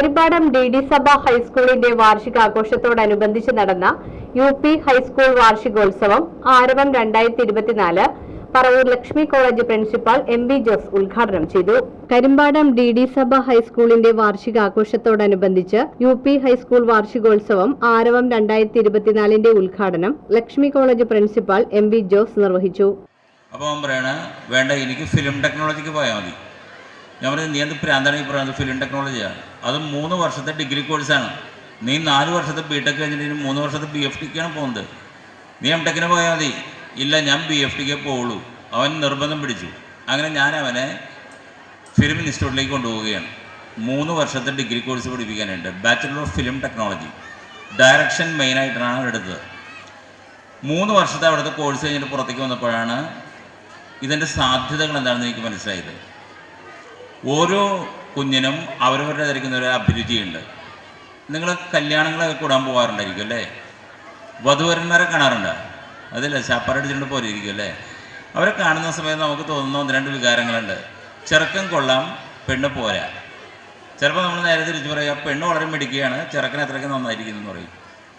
Karippadam D D സഭ ഹൈസ്കൂളിന്റെ വാർഷികാഘോഷത്തോടനുബന്ധിച്ച് നടന്ന യു പി ഹൈസ്കൂൾ വാർഷികോത്സവം ആരവം രണ്ടായിരത്തി ഇരുപത്തിനാല് Paravur Lakshmi college principal M B Jose ഉദ്ഘാടനം ചെയ്തു. കരിമ്പാടം ഡി ഡി സഭ ഹൈസ്കൂളിന്റെ വാർഷികാഘോഷത്തോടനുബന്ധിച്ച് യു പി ഹൈസ്കൂൾ വാർഷികോത്സവം ആരവം രണ്ടായിരത്തി ഇരുപത്തിനാലിന്റെ ഉദ്ഘാടനം Lakshmi college principal M B Jose നിർവഹിച്ചു. അപ്പോൾ പറയണ വേണ്ട എനിക്ക് ഫിലിം ടെക്നോളജിക്ക് പോയാൽ മതി. ഞാൻ പറഞ്ഞു നീ എന്ത് പ്രാന്താണ് ഈ പറയുന്നത് ഫിലിം ടെക്നോളജിയാണ് അത് മൂന്ന് വർഷത്തെ ഡിഗ്രി കോഴ്സാണ് നീ നാല് വർഷത്തെ ബി ടെക് കഴിഞ്ഞിട്ട് മൂന്ന് വർഷത്തെ ബി എഫ് ടിക്കാണ് പോകുന്നത് നീ എം ടെക്കിന് പോയാൽ മതി. ഇല്ല ഞാൻ ബി എഫ് ടിക്കേ പോവുള്ളൂ. അവൻ നിർബന്ധം പിടിച്ചു. അങ്ങനെ ഞാൻ അവനെ ഫിലിം ഇൻസ്റ്റിറ്റ്യൂട്ടിലേക്ക് കൊണ്ടുപോവുകയാണ്. മൂന്ന് വർഷത്തെ degree course പഠിപ്പിക്കാനുണ്ട് bachelor of film technology direction മെയിനായിട്ടാണ് എടുത്തത്. മൂന്ന് വർഷത്തെ അവിടുത്തെ കോഴ്സ് കഴിഞ്ഞിട്ട് പുറത്തേക്ക് വന്നപ്പോഴാണ് ഇതിന്റെ സാധ്യതകൾ എന്താണെന്ന് എനിക്ക് മനസ്സിലായത്. ഓരോ കുഞ്ഞിനും അവരവരുടെ ധരിക്കുന്ന ഒരു അഭിരുചിയുണ്ട്. നിങ്ങൾ കല്യാണങ്ങളൊക്കെ കൂടാൻ പോകാറുണ്ടായിരിക്കും അല്ലേ? വധുവരന്മാരെ കാണാറുണ്ട്? അതല്ലേ ചാപ്പാറടിച്ചിട്ട് പോലിരിക്കും അല്ലേ? അവരെ കാണുന്ന സമയത്ത് നമുക്ക് തോന്നുന്ന ഒന്ന് രണ്ട് വികാരങ്ങളുണ്ട്. ചെറുക്കം കൊള്ളാം പെണ്ണ് പോരാ. ചിലപ്പോൾ നമ്മൾ നേരെ തിരിച്ച് പറയുക പെണ്ണ് വളരെ മിടിക്കുകയാണ് ചെറുക്കൻ എത്രയ്ക്ക് നന്നായിരിക്കുന്നു എന്ന് പറയും.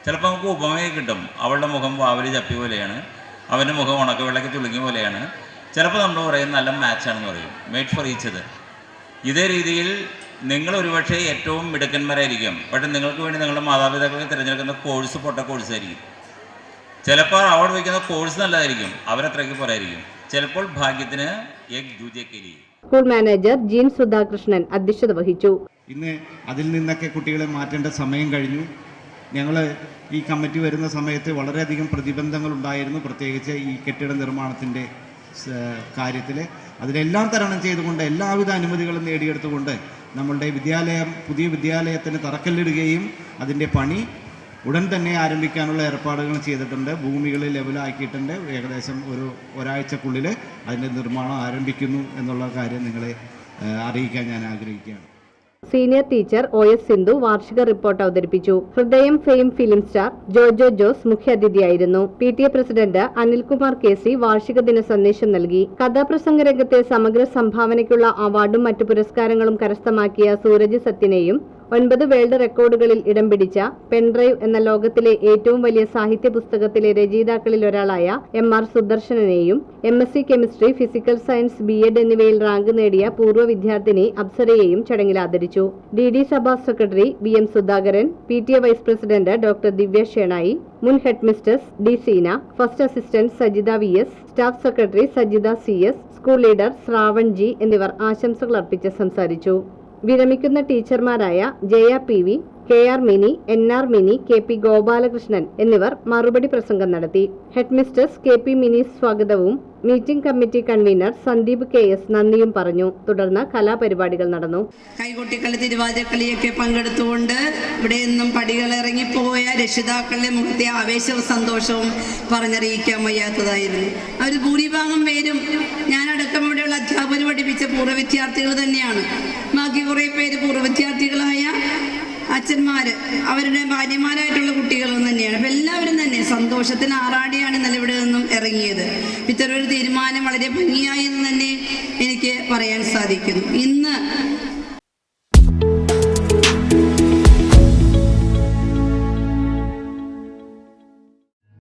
ചിലപ്പോൾ നമുക്ക് ഉപമയെ കിട്ടും. അവളുടെ മുഖം വാവലി ചപ്പി പോലെയാണ്. അവന്റെ മുഖം ഉണക്കവെള്ളക്ക് ചുളുങ്ങിയ പോലെയാണ്. ചിലപ്പോൾ നമ്മൾ പറയും നല്ല മാച്ചാണെന്ന് പറയും. മേഡ് ഫോർ ഈച്ചത് ഇതേ രീതിയിൽ നിങ്ങൾ ഒരുപക്ഷെ ഏറ്റവും മിടുക്കന്മാരായിരിക്കും. പക്ഷെ നിങ്ങൾക്ക് വേണ്ടി നിങ്ങളുടെ മാതാപിതാക്കളെ തിരഞ്ഞെടുക്കുന്ന കോഴ്സ് പൊട്ട കോഴ്സായിരിക്കും. ചിലപ്പോൾ അവിടെ വയ്ക്കുന്ന കോഴ്സ് നല്ലതായിരിക്കും. അവരത്രയ്ക്ക് പോരായിരിക്കും. ചിലപ്പോൾ ഭാഗ്യത്തിന് സ്കൂൾ മാനേജർ ജീൻ സുധാകൃഷ്ണൻ അധ്യക്ഷത വഹിച്ചു. ഇന്ന് അതിൽ നിന്നൊക്കെ കുട്ടികളെ മാറ്റേണ്ട സമയം കഴിഞ്ഞു. ഞങ്ങൾ ഈ കമ്മിറ്റി വരുന്ന സമയത്ത് വളരെയധികം പ്രതിബന്ധങ്ങൾ ഉണ്ടായിരുന്നു പ്രത്യേകിച്ച് ഈ കെട്ടിട നിർമ്മാണത്തിന്റെ കാര്യത്തിൽ അതിനെല്ലാം തരണം ചെയ്തുകൊണ്ട് എല്ലാവിധ അനുമതികളും നേടിയെടുത്തുകൊണ്ട് നമ്മളുടെ വിദ്യാലയം പുതിയ വിദ്യാലയത്തിന് തറക്കല്ലിടുകയും അതിന്റെ പണി ഉടൻ തന്നെ ആരംഭിക്കാനുള്ള ഏർപ്പാടുകൾ ചെയ്തിട്ടുണ്ട്. ഭൂമികൾ ലെവലാക്കിയിട്ടുണ്ട്. ഏകദേശം ഒരു ഒരാഴ്ചക്കുള്ളിൽ അതിന്റെ നിർമ്മാണം ആരംഭിക്കുന്നു എന്നുള്ള കാര്യം നിങ്ങളെ അറിയിക്കാൻ ഞാൻ ആഗ്രഹിക്കുകയാണ്. Senior teacher O S Sindhu വാർഷിക റിപ്പോർട്ട് അവതരിപ്പിച്ചു. Hridayam fame film star Jojo Jose മുഖ്യാതിഥിയായിരുന്നു. P T A president Anilkumar K C വാർഷിക ദിന സന്ദേശം നൽകി. കഥാപ്രസംഗ രംഗത്തെ സമഗ്ര സംഭാവനയ്ക്കുള്ള അവാർഡും മറ്റു പുരസ്കാരങ്ങളും കരസ്ഥമാക്കിയ സൂരജ് സത്യനെയും ഒൻപത് വേൾഡ് റെക്കോർഡുകളിൽ ഇടം പിടിച്ച പെൻഡ്രൈവ് എന്ന ലോകത്തിലെ ഏറ്റവും വലിയ സാഹിത്യ പുസ്തകത്തിലെ രചയിതാക്കളിൽ ഒരാളായ M R സുദർശനെയും M S C chemistry physical science B Ed എന്നിവയിൽ റാങ്ക് നേടിയ പൂർവ വിദ്യാർത്ഥിനി അപ്സരയെയും ചടങ്ങിൽ ആദരിച്ചു. D D Sabha secretary V M Sudhakaran P T A vice president doctor Divya Shenoy മുൻ head mistress D Seena first assistant Sajitha V S staff secretary Sajitha C S school leader Shravan G എന്നിവർ ആശംസകൾ അർപ്പിച്ച് സംസാരിച്ചു. വിരമിക്കുന്ന ടീച്ചർമാരായ Jaya P V K R Mini N R Mini K P Gopalakrishnan എന്നിവർ മറുപടി പ്രസംഗം നടത്തി. Head mistress K P Mini സ്വാഗതവും meeting committee convener Sandeep K S നന്ദിയും പറഞ്ഞു. തുടർന്ന് കലാപരിപാടികൾ നടന്നു. കൈകൊട്ടിക്കളി തിരുവാതിരക്കളിയൊക്കെ പങ്കെടുത്തുകൊണ്ട് ഇവിടെ നിന്നും പടികൾ ഇറങ്ങിപ്പോയ രക്ഷിതാക്കളുടെ മുഖത്തെ ആവേശവും സന്തോഷവും പറഞ്ഞറിയിക്കാൻ വയ്യാത്തതായിരുന്നു. അവർ ഭൂരിഭാഗം പേരും ഞാനടക്കം ഇവിടെയുള്ള അധ്യാപകർ പഠിപ്പിച്ച പൂർവ വിദ്യാർത്ഥികൾ തന്നെയാണ്. ബാക്കി കുറേ പേര് പൂർവ വിദ്യാർത്ഥികളായ അച്ഛന്മാര് അവരുടെ ഭാര്യമാരായിട്ടുള്ള കുട്ടികളും തന്നെയാണ്. അപ്പം എല്ലാവരും തന്നെ സന്തോഷത്തിന് ആറാടിയാണ് ഇന്നലെ ഇവിടെ നിന്നും ഇറങ്ങിയത്. ഇത്തരം ഒരു തീരുമാനം വളരെ ഭംഗിയായി എന്ന് തന്നെ എനിക്ക് പറയാൻ സാധിക്കുന്നു. ഇന്ന്